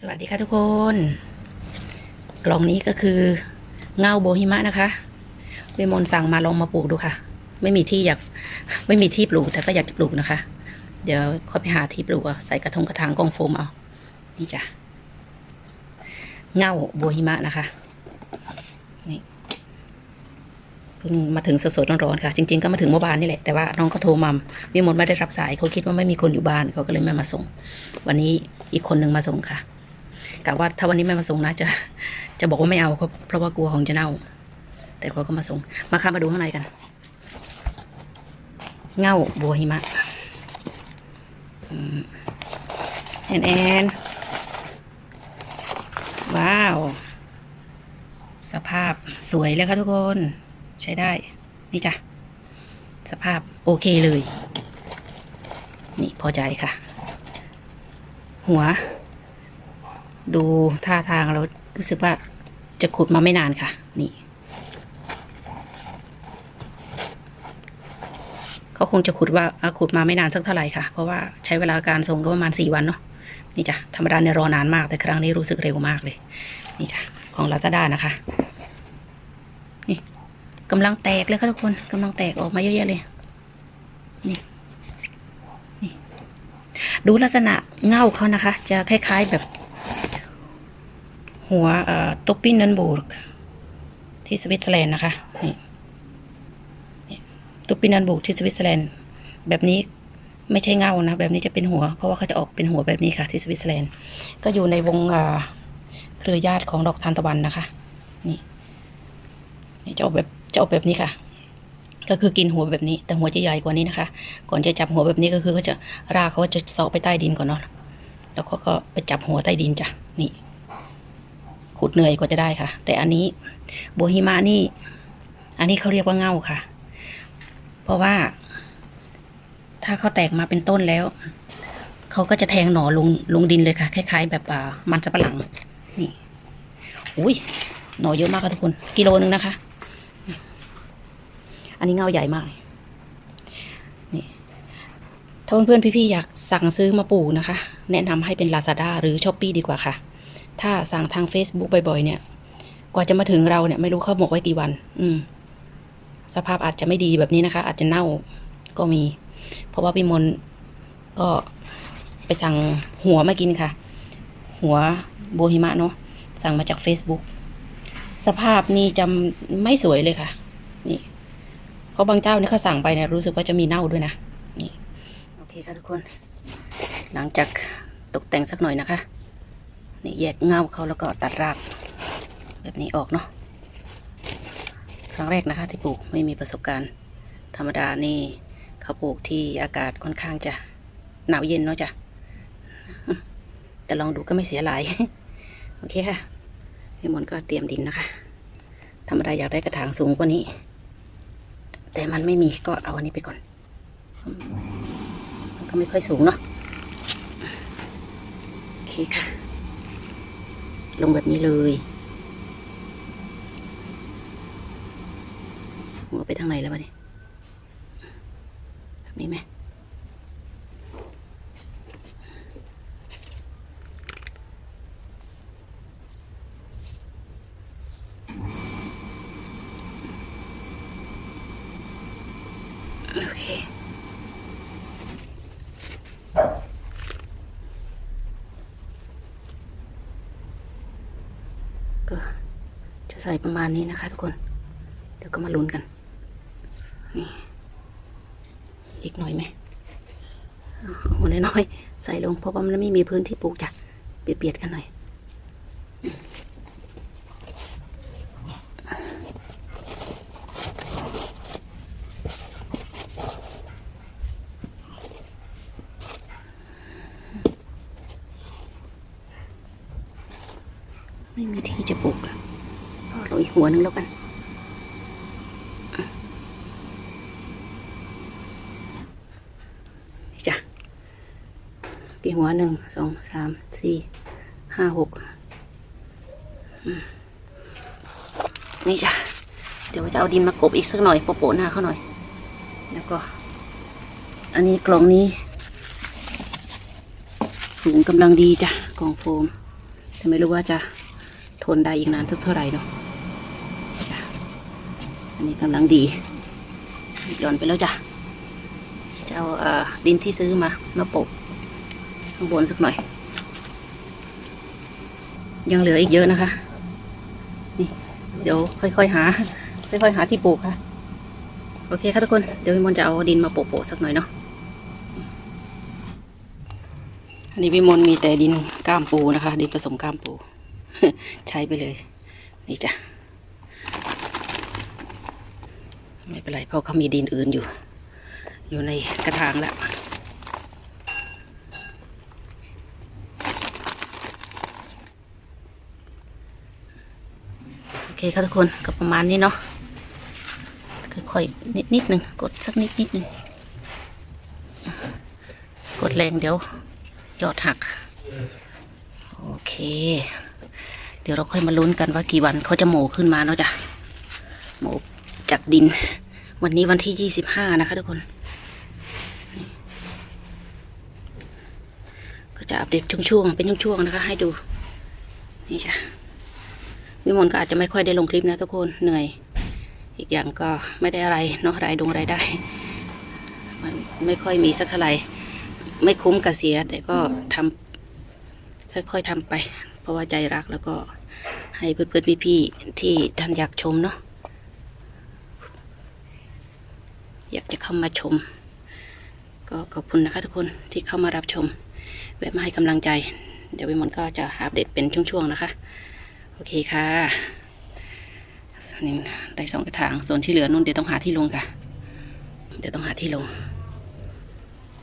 สวัสดีค่ะทุกคน กล่องนี้ก็คือเงาโบฮิมะนะคะเวมนสั่งมาลองมาปลูกดูค่ะ ไม่มีที่อยากไม่มีที่ปลูกแต่ก็อยากจะปลูกนะคะ เดี๋ยวค่อยไปหาที่ปลูกเอาใส่กระทงกระถางกองโฟมเอานี่จ้ะเงาโบฮิมะนะคะนี่เพิ่งมาถึงสดๆร้อนๆค่ะ จริง ๆก็มาถึงเมื่อวานนี่แหละแต่ว่าน้องเขาโทรมาวิมลไม่ได้รับสายเขาคิดว่าไม่มีคนอยู่บ้านเขาก็เลยไม่มาส่ง วันนี้อีกคนหนึ่งมาส่งค่ะ กะว่าถ้าวันนี้ไม่มาส่งนะจะจะบอกว่าไม่เอาเพราะเพราะว่ากลัวของจะเน่า แต่เขาก็มาส่ง มาค่ะมาดูข้างในกัน เง่าบัวหิมะแอนแอนว้าว สภาพสวยเลยค่ะทุกคน ใช้ได้ นี่จ้ะ สภาพโอเคเลย นี่พอใจค่ะ หัว ดูท่าทางเรารู้สึกว่าจะขุดมาไม่นานค่ะ นี่เขาคงจะขุดว่าขุดมาไม่นานสักเท่าไหร่ค่ะ เพราะว่าใช้เวลาการส่งก็ประมาณสี่วันเนาะนี่จ้ะธรรมดาเนี่ยรอนานมากแต่ครั้งนี้รู้สึกเร็วมากเลย นี่จ้ะของลาซาด้านะคะ นี่กำลังแตกเลยค่ะทุกคนกำลังแตกออกมาเยอะแยะเลย นี่นี่ ดูลักษณะเง่าเขานะคะ จะคล้าย ๆแบบ หัวเอ่อตปินนันบูร์กที่สวิตเซอร์แลนด์นะคะนี่ตุปปินันบูร์กที่สวิตเซอร์แลนด์แบบนี้ไม่ใช่เงานะ แบบนี้จะเป็นหัว เพราะว่าเขาจะออกเป็นหัวแบบนี้ค่ะที่สวิตเซอร์แลนด์ก็อยู่ในวงเครือญาติของดอกทานตะวันนะคะ นี่นี่จะออกแบบจะออกแบบนี้ค่ะ ก็คือกินหัวแบบนี้ แต่หัวจะใหญ่กว่านี้นะคะ ก่อนจะจับหัวแบบนี้ก็คือเขาจะรากเขาจะเสาะไปใต้ดินก่อนเนาะแล้วเขาก็ไปจับหัวใต้ดินจ้ะนี่ ขุดเหนื่อยกว่าจะได้ค่ะ แต่อันนี้โบฮิมานี่ อันนี้เขาเรียกว่าเง่าค่ะ เพราะว่า ถ้าเขาแตกมาเป็นต้นแล้วเขาก็จะแทงหน่อลงลงดินเลยค่ะ คล้ายๆ แบบมันสับปะหลัง นี่ อุ้ยหน่อเยอะมากค่ะทุกคน กิโลนึงนะคะ อันนี้เงาใหญ่มากเลยนี่ถ้าเพื่อนๆพี่ๆอยากสั่งซื้อมาปลูกนะคะ แนะนำให้เป็น Lazada หรือ s h อ p e e ดีกว่าค่ะ ถ้าสั่งทาง Facebook บ่อยๆ เนี่ย กว่าจะมาถึงเราเนี่ยไม่รู้เขาหมกไว้กี่วัน อืม สภาพอาจจะไม่ดีแบบนี้นะคะ อาจจะเน่าก็มี เพราะว่าพี่มนก็ไปสั่งหัวมากินค่ะ หัวโบฮิมะเนาะสั่งมาจาก Facebook สภาพนี่จำไม่สวยเลยค่ะ นี่ เพราะบางเจ้านี่เขาสั่งไปเนี่ยรู้สึกว่าจะมีเน่าด้วยนะ นี่ โอเคค่ะทุกคน หลังจากตกแต่งสักหน่อยนะคะ นี่แยกเงาเขาแล้วก็ตัดรากแบบนี้ออกเนาะครั้งแรกนะคะที่ปลูกไม่มีประสบการณ์ ธรรมดานี่เขาปลูกที่อากาศค่อนข้างจะหนาวเย็นเนาะจ้ะแต่ลองดูก็ไม่เสียหลาย โอเคค่ะพี่มนก็เตรียมดินนะคะ ธรรมดาอยากได้กระถางสูงกว่านี้ แต่มันไม่มีก็เอาอันนี้ไปก่อน มันก็ไม่ค่อยสูงเนาะ โอเคค่ะ ลงแบบนี้เลย หัวไปทางไหนแล้ววะเนี่ยแบบนี้ไหมโอเค ก็จะ ใส่ประมาณนี้นะคะทุกคน เดี๋ยวก็มาลุ้นกัน นี่ อีกหน่อยไหมเอาหัวน้อยๆ ใส่ลงเพราะว่ามันไม่มีพื้นที่ปลูกจ้ะเบียดๆกันหน่อยไม่มีที่จะปลูกอะ เอาลงอีกหัวนึงแล้วกัน จ้ะ กี่หัวหนึ่ง สอง สาม สี่ ห้าหก นี่จ้ะ เดี๋ยวจะเอาดินมากบอีกสักหน่อยโปะๆหน้าเขาหน่อย แล้วก็ อันนี้กล่องนี้ สูงกำลังดีจ้ะ กล่องโฟมแต่ไม่รู้ว่าจะทนได้อีกนานสักเท่าไหร่เนาะจ้ะอั นนี้กำลังดีหย่อนไปแล้วจ้ะจะเอาเออดินที่ซื้อมามาโปะข้างบนสักหน่อย ยังเหลืออีกเยอะนะคะ นี่ เดี๋ยวค่อยๆหา ค่อยๆหาที่ปลูกค่ะ โอเคค่ะทุกคน เดี๋ยวพี่มนจะเอาดินมาโปะๆสักหน่อยเนาะอันนี้พี่มนมีแต่ดินก้ามปูนะคะ ดินผสมก้ามปู ใช้ไปเลย นี่จ้ะ ไม่เป็นไรเพราะเขามีดินอื่นอยู่ อยู่ในกระถางแล้วโอเคค่ะทุกคนก็ประมาณนี้เนาะค่อยๆนิดนิดหนึ่งกดสักนิดนิดหนึ่งกดแรงเดี๋ยว ยอดหัก โอเค เดี๋ยวเราค่อยมาลุ้นกันว่ากี่วันเขาจะโหมขึ้นมาเนาะจ้ะโหมจากดิน วันนี้วันที่ยี่สิบห้านะคะทุกคน ก็จะอัปเดตช่วงๆ เป็นช่วงๆ นะคะ ให้ดู นี่จ้ะวิมลก็อาจจะไม่ค่อยได้ลงคลิปนะทุกคน เหนื่อย อีกอย่างก็ไม่ได้อะไรเนาะรายดงรายได้ มันไม่ค่อยมีสักเท่าไหร่ ไม่คุ้มกับเสีย แต่ก็ทำค่อยๆทำไป เพราะว่าใจรักแล้วก็ให้เพื่อนๆพี่ๆที่ท่านอยากชมเนาะ อยากจะเข้ามาชม ก็ขอบคุณนะคะทุกคนที่เข้ามารับชม แวะมาให้กำลังใจ เดี๋ยววิมลก็จะอัปเดตเป็นช่วงๆนะคะ โอเคค่ะนี่ได้สองกระถางส่วนที่เหลือนุ่นเดี๋ยวต้องหาที่ลงค่ะ เดี๋ยวต้องหาที่ลง